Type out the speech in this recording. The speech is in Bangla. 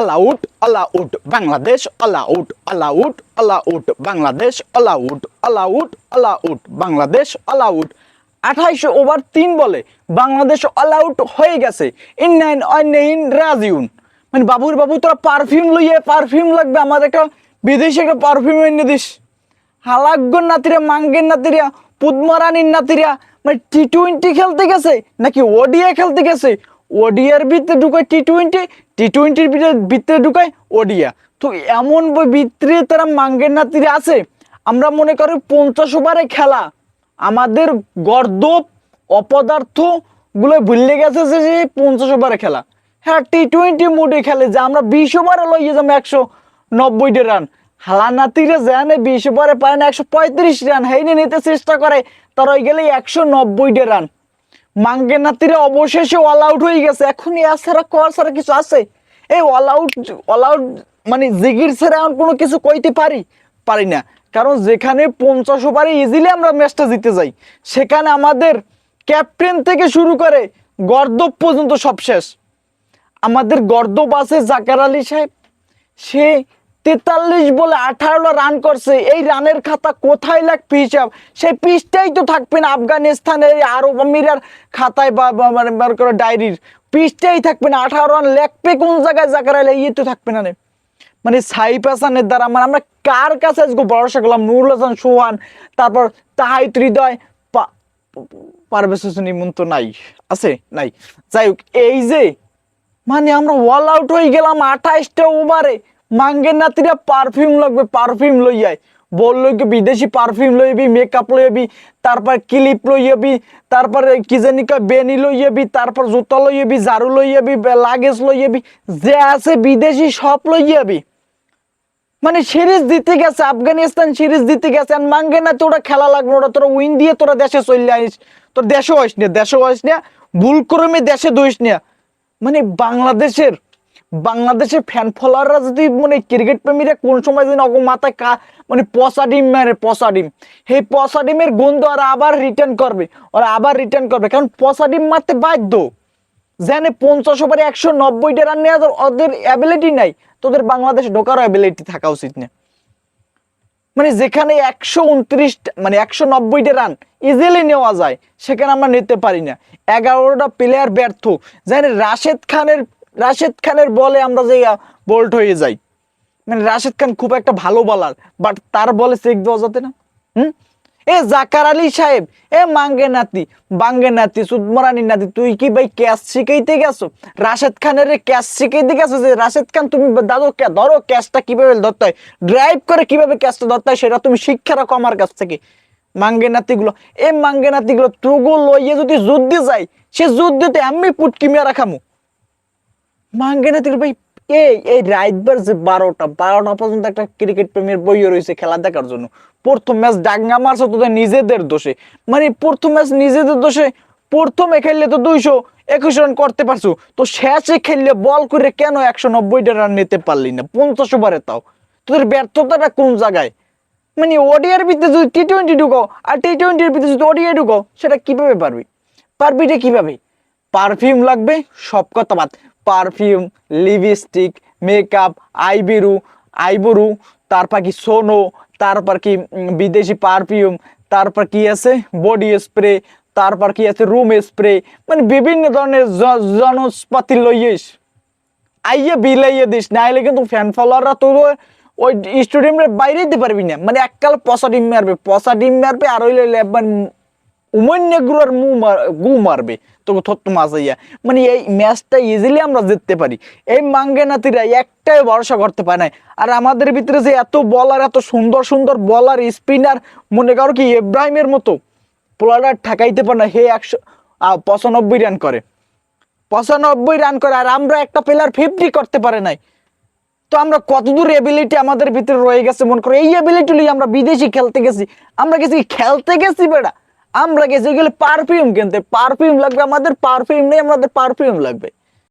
All out Bangladesh out all out Bangladesh all out all Bangladesh out আঠাইশো over তিন বলে বাংলাদেশ আউট হয়ে গেছে। ইন নাইন অন রাজিউন। মানে বাবুর বাবু, তোরা পারফিউম লইয়ে পারফিউম লাগবে, আমাদের একটা বিদেশি একটা পারফিউম এনে দিস। হালাগ্যর নাতিরা, মাঙ্গের নাতিরা, পুদমারানির নাতিরা মানে টি টোয়েন্টি খেলতে গেছে, নাকি ওডিআই খেলতে গেছে ওডিআর ভিতরে ঢুকায় টি টোয়েন্টি টি টোয়েন্টির ভিতরে ঢুকায় ওডিয়া তো এমন বই ভিতরে তারা মাঙ্গের নাতিরা আছে। আমরা মনে করি পঞ্চাশ ওভারে খেলা। আমাদের গর্দপ অপদার্থগুলো ভুললে গেছে যে পঞ্চাশ ওভারে খেলা। হ্যাঁ টি টোয়েন্টি মোডে খেলে যে আমরা বিশ ওভারে লইয়ে যাব একশো নব্বইটা রান। হালানাতিরে জানে বিশ ওভারে পায় না, একশো পঁয়ত্রিশ রান, হেইনে নিতে চেষ্টা করে, তারা ওই গেলে একশো নব্বইটা রান। মাঙ্গে নাতিরে অবশেষে অল আউট হয়ে গেছে। এখন এছাড়া কর, ছাড়া কিছু আছে? এই অল আউট অল আউট মানে জিগির ছাড়া এখন কোনো কিছু কইতে পারি? পারি না। কারণ যেখানে পঞ্চাশ ওভারে ইজিলি আমরা ম্যাচটা জিতে যাই। সেখানে আমাদের ক্যাপ্টেন থেকে শুরু করে গর্দব পর্যন্ত সব শেষ। আমাদের গর্দব আছে জাকার আলী সাহেব। সে তেতাল্লিশ বলে আঠারো রান করছে। এই রানের খাতা কোথায় লাগবে হিসাব সেই পিসটাই তো থাকবে না আফগানিস্তানের আরব আমিরার খাতায় বা মানে ডায়েরির পিসটাই থাকবে না, আঠারো রান লেখবে কোন জায়গায় জাকার আলী ইয়ে তো থাকবে না মানে সাইফ হাসানের দ্বারা মানে আমরা কার কাছে আজকে ভরসা করলাম? নুরুল হাসান, সোহান, তারপর তাহাইত হৃদয় পারভেজ হোসেন ইমন তো নাই, আছে? নাই। যাই হোক, এই যে মানে আমরা অল আউট হয়ে গেলাম আঠাইশটা ওভারে মাঙ্গের নাতিরা পারফিউম লাগবে পারফিউম লইয়াই বলল কি, বিদেশি পারফিউম লইবি মেকআপ লইবি তারপর ক্লিপ লইবি তারপর কি জানি কয় বেনি লইবি তারপর জুতা লইবি ঝাড়ু লইবি লাগেজ লইবি যে আছে বিদেশি সব লইবি মানে সিরিজ দিতে গেছে, আফগানিস্তান সিরিজ দিতে গেছে আর মাঙ্গে না তোরা খেলা লাগবে ওরা তোরা উইন দিয়ে তোরা দেশে চলে আইস। তোর দেশে হইস না দেশে হইস না ভুল ক্রমে দেশে দইস না মানে বাংলাদেশের বাংলাদেশের ফ্যান ফলোয়াররা যদি মানে ক্রিকেট প্রেমীরা কোন সময় অগ মাথায় কা মানে পচা ডিম মারে, পচা ডিম। সেই পচা ডিমের গন্ধ ওরা আবার রিটার্ন করবে। ওরা আবার রিটার্ন করবে। কারণ পচা ডিম মারতে বাধ্য। জানে পঞ্চাশ ওভারে একশো নব্বইটা রান নেওয়া ওদের অ্যাবিলিটি নাই, তোদের বাংলাদেশে ঢোকারও অ্যাবিলিটি থাকা উচিত না। মানে যেখানে একশো উনত্রিশ মানে একশো নব্বইটা রান ইজিলি নেওয়া যায়, সেখানে আমরা নিতে পারি না। এগারোটা প্লেয়ার ব্যর্থ। জানি রাশেদ খানের রাশেদ খানের বলে আমরা যে বোল্ট হয়ে যাই। মানে রাশেদ খান খুব একটা ভালো বলার বাট তার বলে চেক দেওয়া যাতে না। হুম? এ জাকার আলী সাহেব, এ মাঙ্গে নাতি, বাঙ্গে নাতি সুদমরানি নাতি, তুই কি ভাই ক্যাশ শিখাইতে গেছো? রাশেদ খানের ক্যাশ শিখাইতে গেছো যে, রাশেদ খান, তুমি দাদু ধরো ক্যাশটা কীভাবে ধরতে হয়? ড্রাইভ করে কীভাবে ক্যাশটা ধরতে হয়, সেটা তুমি শিক্ষা রাখো আমার কাছ থেকে। মাঙ্গে নাতিগুলো, এ মাঙ্গে নাতিগুলো, তুগো লইয়ে যদি যুদ্ধে যাই সে যুদ্ধতে আমি পুটকি মেয়ে রাখামু মাঙ্গে ভাই, এই এই রাতবার যে বারোটা বারোটা পর্যন্ত একটা ক্রিকেট প্রেমীর বইও রয়েছে খেলা দেখার জন্য। প্রথম ম্যাচ ডাঙ্গা মারছে নিজেদের দোষে। মানে প্রথম ম্যাচ নিজেদের দোষে, প্রথমে খেললে তো দুইশো একুশ রান করতে পারছ। তো শেষে খেললে বল করে কেন একশো নব্বইটা রান নিতে পারলি না? পঞ্চাশ ওভারে তাও। তোদের ব্যর্থতাটা কোন জায়গায়? মানে ওডিআর ভিতরে যদি টি টোয়েন্টি ঢুকো আর টি টোয়েন্টির ভিতরে যদি ওডিআই ঢুকো সেটা কীভাবে পারবি? পারবি রে কীভাবে? পারফিউম লাগবে, সব কথা বাদ। Perfume lipstick makeup eyebrow eyebrow তারপর কি সোনো তারপর কি বিদেশি পারফিউম তারপর কি আছে? বডি স্প্রে তারপর কি আছে? রুম স্প্রে মানে বিভিন্ন ধরনের জনস্পাতি লইয়েস। আইয়ে বিলাইয়ে দিস, নাইলে কিন্তু ফ্যান ফলোয়াররা তো ওই স্টুডিয়ামের বাইরে দিতে পারবি না। মানে এককাল পচা ডিম মারবে, পচা ডিম মারবে আর ওই উমন্যগুলোর মু গু মারবে, তোকে থত্ত মাঝাইয়া মানে এই ম্যাচটা ইজিলি আমরা জিততে পারি। এই মাঙ্গে নাতিরা একটাই ভরসা করতে পারে না আর আমাদের ভিতরে যে এত বলার, এত সুন্দর সুন্দর বলার, স্পিনার, মনে করো কি, ইব্রাহিমের মতো পোলার ঠেকাইতে পারে না হে একশো পঁচানব্বই রান করে। পঁচানব্বই রান করে, আর আমরা একটা প্লেয়ার ফিফটি করতে পারে নাই। তো আমরা কতদূর এবিলিটি আমাদের ভিতরে রয়ে গেছে, মনে করো, এই এবিলিটি আমরা বিদেশি খেলতে গেছি। আমরা গেছি, খেলতে গেছি বেটা আমরা গেছি গেলে পারফিউম কিনতে। পারফিউম লাগবে আমাদের পারফিউম নেই আমাদের পারফিউম লাগবে।